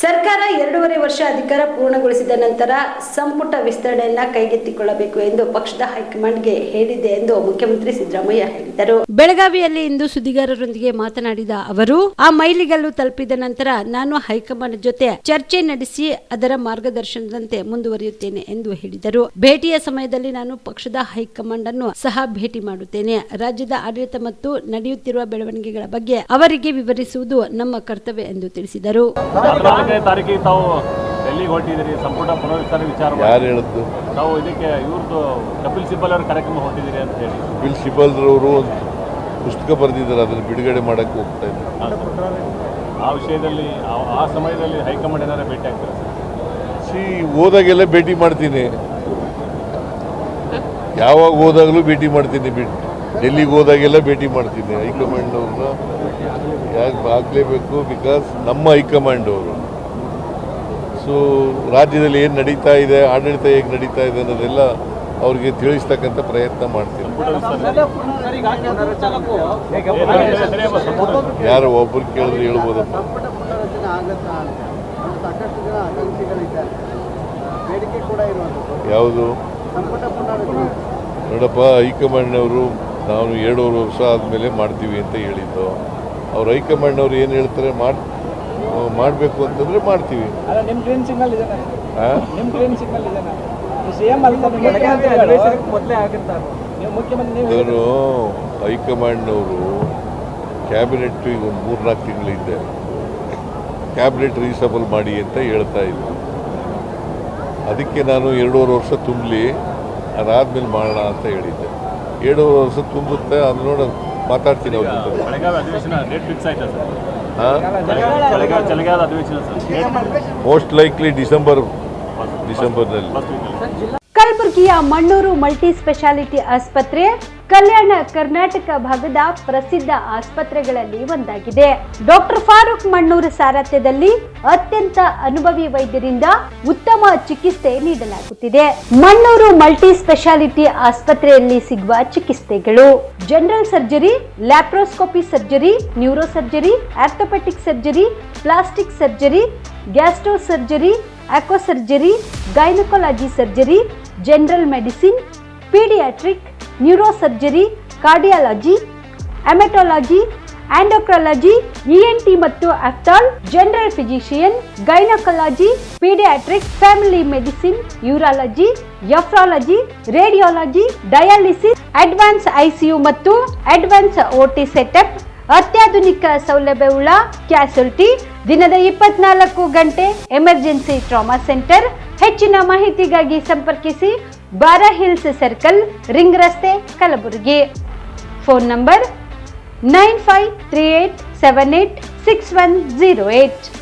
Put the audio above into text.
ಸರ್ಕಾರ ಎರಡೂವರೆ ವರ್ಷ ಅಧಿಕಾರ ಪೂರ್ಣಗೊಳಿಸಿದ ನಂತರ ಸಂಪುಟ ವಿಸ್ತರಣೆಯನ್ನ ಕೈಗೆತ್ತಿಕೊಳ್ಳಬೇಕು ಎಂದು ಪಕ್ಷದ ಹೈಕಮಾಂಡ್ಗೆ ಹೇಳಿದೆ ಎಂದು ಮುಖ್ಯಮಂತ್ರಿ ಸಿದ್ದರಾಮಯ್ಯ ಹೇಳಿದರು. ಬೆಳಗಾವಿಯಲ್ಲಿ ಇಂದು ಸುದ್ದಿಗಾರರೊಂದಿಗೆ ಮಾತನಾಡಿದ ಅವರು, ಆ ಮೈಲಿಗಲ್ಲು ತಲುಪಿದ ನಂತರ ನಾನು ಹೈಕಮಾಂಡ್ ಜೊತೆ ಚರ್ಚೆ ನಡೆಸಿ ಅದರ ಮಾರ್ಗದರ್ಶನದಂತೆ ಮುಂದುವರಿಯುತ್ತೇನೆ ಎಂದು ಹೇಳಿದರು. ಭೇಟಿಯ ಸಮಯದಲ್ಲಿ ನಾನು ಪಕ್ಷದ ಹೈಕಮಾಂಡ್ ಅನ್ನು ಸಹ ಭೇಟಿ ಮಾಡುತ್ತೇನೆ. ರಾಜ್ಯದ ಆಡಳಿತ ಮತ್ತು ನಡೆಯುತ್ತಿರುವ ಬೆಳವಣಿಗೆಗಳ ಬಗ್ಗೆ ಅವರಿಗೆ ವಿವರಿಸುವುದು ನಮ್ಮ ಕರ್ತವ್ಯ ಎಂದು ತಿಳಿಸಿದರು. ಹದಿನಾಲ್ಕನೇ ತಾರೀಕಿಗೆ ತಾವು ಡೆಲ್ಲಿಗೆ ಹೊರಟಿದ್ದೀರಿ. ಸಂಪುಟ ಪುನರ್ವಿಸ್ತಾರ ವಿಚಾರ. ಯಾರು ಹೇಳಿದ್ದು? ತಾವು ಇದಕ್ಕೆ ಇವ್ರದ್ದು ಕಪಿಲ್ ಸಿಬ್ಬಲ್ ಅವ್ರ ಕಾರ್ಯಕ್ರಮ ಹೊರಟಿದ್ದೀರಿ ಅಂತ ಹೇಳಿ. ಕಪಿಲ್ ಸಿಬ್ಬಲ್ ಒಂದು ಪುಸ್ತಕ ಬರೆದಿದ್ದಾರೆ. ಅದನ್ನು ಬಿಡುಗಡೆ ಮಾಡೋಕ್ಕೆ ಹೋಗ್ತಾ ಇದ್ದಾರೆ. ಆ ವಿಷಯದಲ್ಲಿ ಆ- ಸಮಯದಲ್ಲಿ ಹೈಕಮಾಂಡ್ ಏನಾರ ಭೇಟಿ ಆಗ್ತಾರೆ ಸಿ ಹೋದಾಗೆಲ್ಲ ಭೇಟಿ ಮಾಡ್ತೀನಿ. ಯಾವಾಗ ಹೋದಾಗಲೂ ಭೇಟಿ ಮಾಡ್ತೀನಿ. ಬಿಟ್ಟು ಡೆಲ್ಲಿಗೆ ಹೋದಾಗೆಲ್ಲ ಭೇಟಿ ಮಾಡ್ತೀನಿ. ಹೈಕಮಾಂಡ್ ಅವ್ರನ್ನ ಯಾಕೆ ಆಗಲೇಬೇಕು? ಬಿಕಾಸ್ ನಮ್ಮ ಹೈಕಮಾಂಡ್ ಅವರು. ಸೊ ರಾಜ್ಯದಲ್ಲಿ ಏನು ನಡೀತಾ ಇದೆ, ಆಡಳಿತ ಹೇಗೆ ನಡೀತಾ ಇದೆ ಅನ್ನೋದೆಲ್ಲ ಅವರಿಗೆ ತಿಳಿಸ್ತಕ್ಕಂಥ ಪ್ರಯತ್ನ ಮಾಡ್ತೀವಿ. ಯಾರು ಒಬ್ಬರು ಕೇಳಿದ್ರೆ ಹೇಳ್ಬೋದಪ್ಪ ಯಾವುದು? ನೋಡಪ್ಪ, ಹೈಕಮಾಂಡ್ನವರು ನಾವು ಎರಡೂವರೆ ವರ್ಷ ಆದಮೇಲೆ ಮಾಡ್ತೀವಿ ಅಂತ ಹೇಳಿದ್ದು. ಅವ್ರು ಹೈಕಮಾಂಡ್ನವ್ರು ಏನು ಹೇಳ್ತಾರೆ, ಮಾಡಿ ಮಾಡಬೇಕು ಅಂತಂದರೆ ಮಾಡ್ತೀವಿ. ನಾನು ನಿಮ್ಮ ಗ್ರೀನ್ ಸಿಗ್ನಲ್ ಇದೆನಾ? ನಿಮ್ಮ ಗ್ರೀನ್ ಸಿಗ್ನಲ್ ಇದೆನಾ? ಸಿ ಎಂ ಅಲ್ಲ ಮೊದಲೇ ಆಗಿರ್ತಾರೆ ನೀವು ಮುಖ್ಯಮಂತ್ರಿ ನೀವು ಇದನ್ನು ಹೈಕಮಾಂಡ್ನವರು ಕ್ಯಾಬಿನೆಟ್ ಈಗ ಒಂದು ಮೂರ್ನಾಲ್ಕು ತಿಂಗಳಿದ್ದೆ ಕ್ಯಾಬಿನೆಟ್ ರೀಸಬಲ್ ಮಾಡಿ ಅಂತ ಹೇಳ್ತಾ ಇದ್ದರು ಅದಕ್ಕೆ ನಾನು ಎರಡೂವರೆ ವರ್ಷ ತುಂಬಲಿ ಅದಾದ್ಮೇಲೆ ಮಾಡೋಣ ಅಂತ ಹೇಳಿದ್ದೆ. ಎರಡೂವರೆ ವರ್ಷ ತುಂಬುತ್ತೆ ಅದು ನೋಡೋದು ಮಾತಾಡ್ತೀನಿ ಅವ್ರ ಮೋಸ್ಟ್ ಲೈಕ್ಲಿ ಡಿಸೆಂಬರ್ ಡಿಸೆಂಬರ್ನಲ್ಲಿ ಕಲಬುರಗಿಯ ಮಣ್ಣೂರು ಮಲ್ಟಿ ಸ್ಪೆಷಾಲಿಟಿ ಆಸ್ಪತ್ರೆ ಕಲ್ಯಾಣ ಕರ್ನಾಟಕ ಭಾಗದ ಪ್ರಸಿದ್ಧ ಆಸ್ಪತ್ರೆಗಳಲ್ಲಿ ಒಂದಾಗಿದೆ. ಡಾಕ್ಟರ್ ಫಾರೂಕ್ ಮಣ್ಣೂರು ಸಾರಥ್ಯದಲ್ಲಿ ಅತ್ಯಂತ ಅನುಭವಿ ವೈದ್ಯರಿಂದ ಉತ್ತಮ ಚಿಕಿತ್ಸೆ ನೀಡಲಾಗುತ್ತಿದೆ. ಮಣ್ಣೂರು ಮಲ್ಟಿ ಸ್ಪೆಷಾಲಿಟಿ ಆಸ್ಪತ್ರೆಯಲ್ಲಿ ಸಿಗುವ ಚಿಕಿತ್ಸೆಗಳು. General surgery laparoscopy surgery neuro surgery orthopaedic surgery plastic surgery gastro surgery एक्व surgery gynaecology surgery general medicine paediatric neuro surgery cardiology haematology endocrinology ENT ಮತ್ತು ಅಸ್ಟಾಲ್ general physician gynaecology paediatric family medicine urology nephrology radiology dialysis advance ICU ಮತ್ತು advance OT setup ಅತ್ಯಾಧುನಿಕ ಸೌಲಭ್ಯವುಳ್ಳ ಕ್ಯಾಸುಲ್ಟಿ ದಿನದ ಇಪ್ಪತ್ನಾಲ್ಕು ಗಂಟೆ emergency trauma centre ಹೆಚ್ಚಿನ ಮಾಹಿತಿಗಾಗಿ ಸಂಪರ್ಕಿಸಿ ಬಾರಾ ಹಿಲ್ಸ್ ಸರ್ಕಲ್, ರಿಂಗ್ ರಸ್ತೆ, Kalaburagi. Phone number nine five three eight seven eight six one zero eight